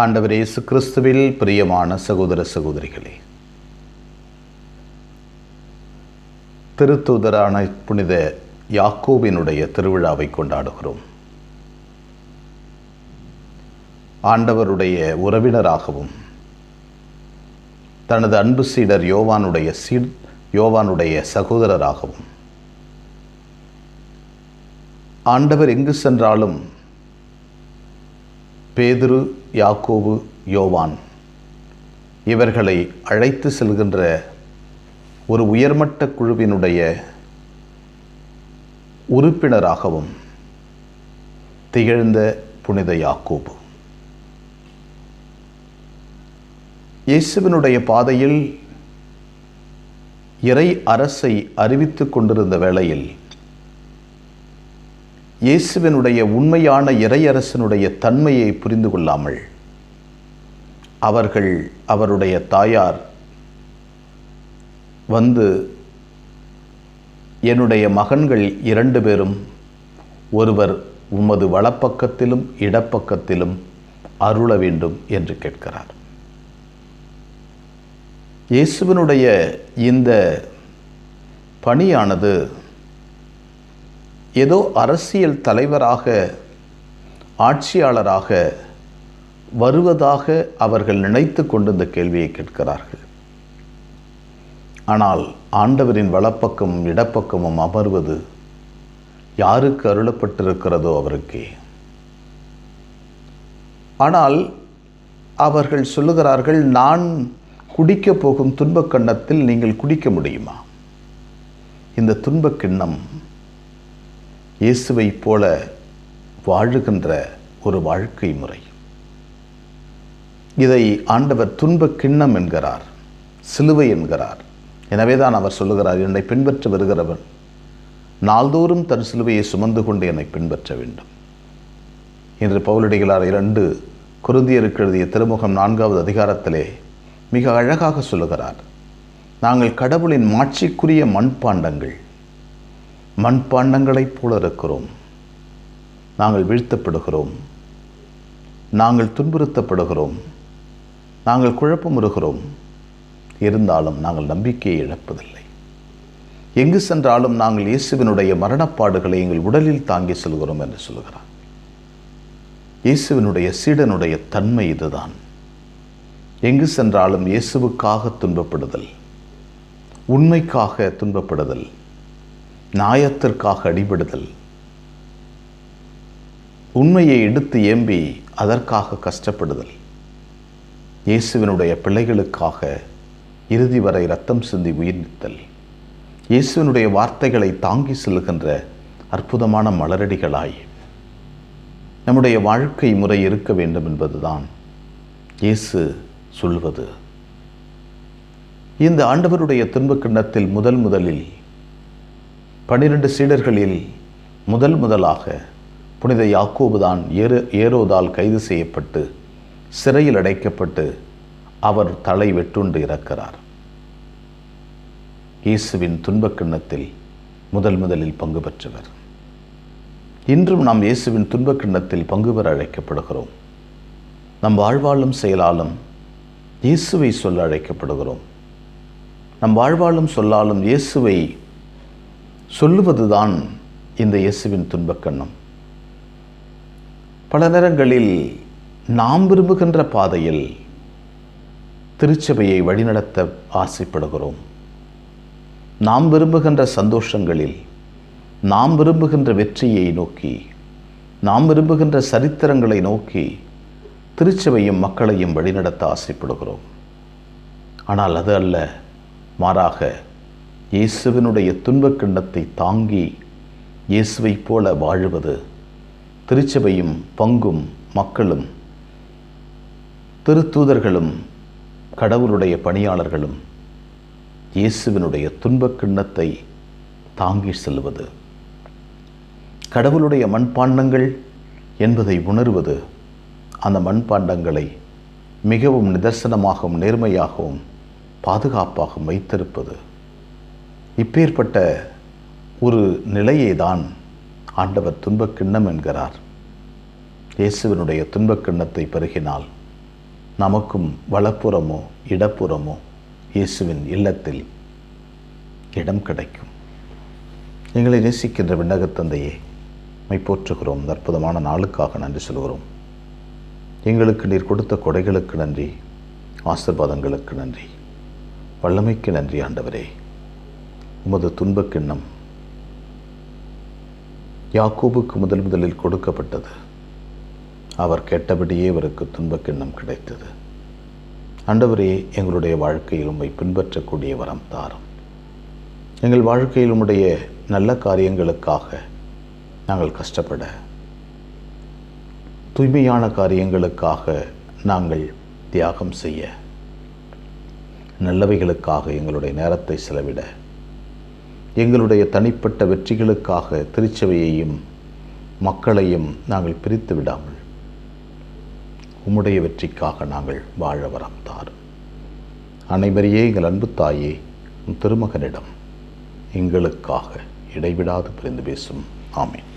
ஆண்டவர் இயேசு கிறிஸ்துவில் பிரியமான சகோதர சகோதரிகளே திருத்தூதரான புனித யாக்கோவினுடைய திருவிழாவை கொண்டாடுகிறோம். ஆண்டவருடைய உறவினராகவும் தனது அன்பு சீடர் யோவானுடைய சீ யோவானுடைய சகோதரராகவும் ஆண்டவர் எங்கு சென்றாலும் பேதுரு யாக்கோபு யோவான். இவர்களை அழைத்து செல்கின்ற ஒரு உயர்மட்ட குழுவினுடைய உறுப்பினராகவும் திகழ்ந்த புனித யாக்கோபு. இயேசுவினுடைய பாதையில் இறை அரசை அறிவித்துக் கொண்டிருந்த வேளையில் இயேசுவினுடைய உண்மையான இறையரசனுடைய தன்மையை புரிந்து கொள்ளாமல் அவர்கள் அவருடைய தாயார் வந்து என்னுடைய மகன்கள் இரண்டு பேரும் ஒருவர் உமது வலப்பக்கத்திலும் இடப்பக்கத்திலும் அருள வேண்டும் என்று கேட்கிறார். இயேசுவினுடைய இந்த பணியானது ஏதோ அரசியல் தலைவராக ஆட்சியாளராக வருவதாக அவர்கள் நினைத்து கொண்டு இந்த கேள்வியை கேட்கிறார்கள். ஆனால் ஆண்டவரின் வலப்பக்கமும் இடப்பக்கமும் அமர்வது யாருக்கு அருளப்பட்டிருக்கிறதோ அவருக்கே. ஆனால் அவர்கள் சொல்லுகிறார்கள் நான் குடிக்கப் போகும் துன்பக் கண்ணத்தில் நீங்கள் குடிக்க முடியுமா? இந்த துன்பக் கிண்ணம் இயேசுவை போல வாழுகின்ற ஒரு வாழ்க்கை முறை. இதை ஆண்டவர் துன்பக் கிண்ணம் என்கிறார் சிலுவை என்கிறார். எனவே தான் அவர் சொல்லுகிறார் என்னை பின்பற்ற வருகிறவன் நாள்தோறும் தன் சிலுவையை சுமந்து கொண்டு என்னை பின்பற்ற வேண்டும். இன்று பவுலடிகளார் இரண்டு குருந்தியருக்கு எழுதிய திருமுகம் நான்காவது அதிகாரத்திலே மிக அழகாக சொல்லுகிறார் நாங்கள் கடவுளின் மாட்சிக்குரிய மண்பாண்டங்கள் மண்பாண்டங்களைப் போல இருக்கிறோம் நாங்கள் வீழ்த்தப்படுகிறோம். நாங்கள் துன்புறுத்தப்படுகிறோம். நாங்கள் குழப்பமுறுகிறோம். இருந்தாலும் நாங்கள் நம்பிக்கையை இழப்பதில்லை. எங்கு சென்றாலும் நாங்கள் இயேசுவினுடைய மரணப்பாடுகளை எங்கள் உடலில் தாங்கி செல்கிறோம் என்று சொல்கிறார். இயேசுவினுடைய சீடனுடைய தன்மை இதுதான். எங்கு சென்றாலும் இயேசுவுக்காக துன்பப்படுதல் உண்மைக்காக துன்பப்படுதல் நியாயத்திற்காக அடிபடுதல். உண்மையை எடுத்து ஏம்பி அதற்காக கஷ்டப்படுதல். இயேசுவினுடைய பிள்ளைகளுக்காக இறுதி வரை ரத்தம் சிந்தி உயிர்த்தல் இயேசுவினுடைய வார்த்தைகளை தாங்கி செல்கின்ற அற்புதமான மலரடிகளாய் நம்முடைய வாழ்க்கை முறை இருக்க வேண்டும் என்பதுதான் இயேசு சொல்வது. இந்த ஆண்டவருடைய துன்பக் கிண்ணத்தில் முதல் முதலில் பனிரெண்டு சீடர்களில் முதல் முதலாக புனித யாக்கோபு தான் ஏறு ஏரோதால் கைது செய்யப்பட்டு சிறையில் அடைக்கப்பட்டு அவர் தலை வெட்டுண்டு இறக்கிறார். இயேசுவின் துன்பக் கிண்ணத்தில் முதல் முதலில் பங்கு பெற்றவர். இன்றும் நாம் இயேசுவின் துன்பக் கிண்ணத்தில் பங்கு பெற அழைக்கப்படுகிறோம். நம் வாழ்வாலும் செயலாலும் இயேசுவை சொல்ல அழைக்கப்படுகிறோம். நம் வாழ்வாலும் சொல்லாலும் இயேசுவை சொல்லுவதுதான் இந்த இயேசுவின் துன்பக்கண்ணம். பல நேரங்களில் நாம் விரும்புகின்ற பாதையில் திருச்சபையை வழிநடத்த ஆசைப்படுகிறோம். நாம் விரும்புகின்ற சந்தோஷங்களில் நாம் விரும்புகின்ற வெற்றியை நோக்கி நாம் விரும்புகின்ற சரித்திரங்களை நோக்கி திருச்சபையும் மக்களையும் வழிநடத்த ஆசைப்படுகிறோம். ஆனால் அது அல்ல மாறாக இயேசுவினுடைய துன்பக் கிண்ணத்தை தாங்கி இயேசுவைப் போல வாழுவது திருச்சபையும் பங்கும் மக்களும் திருத்தூதர்களும் கடவுளுடைய பணியாளர்களும் இயேசுவினுடைய துன்பக் கிண்ணத்தை தாங்கி செல்வது. கடவுளுடைய மண்பாண்டங்கள் என்பதை உணர்வது அந்த மண்பாண்டங்களை மிகவும் நிதர்சனமாகவும் நேர்மையாகவும் பாதுகாப்பாகவும் வைத்திருப்பது. இப்பேற்பட்ட ஒரு நிலையை தான் ஆண்டவர் துன்பக்கிண்ணம் என்கிறார். இயேசுவினுடைய துன்பக்கிண்ணத்தை பருகினால் நமக்கும் வலப்புறமோ இடப்புறமோ இயேசுவின் இல்லத்தில் இடம் கிடைக்கும். எங்களை நேசிக்கின்ற விண்ணகத்தந்தையே மை போற்றுகிறோம். அற்புதமான நாளுக்காக நன்றி சொல்கிறோம். எங்களுக்கு நீர் கொடுத்த கொடைகளுக்கு நன்றி ஆசிர்வாதங்களுக்கு நன்றி. வல்லமைக்கு நன்றி ஆண்டவரே. உமது துன்பக்கிண்ணம் யாக்கோபுக்கு முதல் முதலில் கொடுக்கப்பட்டது. அவர் கேட்டபடியே அவருக்கு துன்பக்கிண்ணம் கிடைத்தது. ஆண்டவரே எங்களுடைய வாழ்க்கையில் உம்மை பின்பற்றக்கூடிய வரம் தாரும். எங்கள் வாழ்க்கையில் உம்முடைய நல்ல காரியங்களுக்காக நாங்கள் கஷ்டப்பட தூய்மையான காரியங்களுக்காக நாங்கள் தியாகம் செய்ய நல்லவைகளுக்காக எங்களுடைய நேரத்தை செலவிட எங்களுடைய தனிப்பட்ட வெற்றிகளுக்காக திருச்சபையையும் மக்களையும் நாங்கள் பிரித்து விடாமல் உம்முடைய வெற்றிக்காக நாங்கள் வாழ வரம் தாரும் அனைவரையே எங்கள் அன்பு தாயே திருமகனிடம் எங்களுக்காக இடைவிடாது பிரிந்து பேசும். ஆமீன்.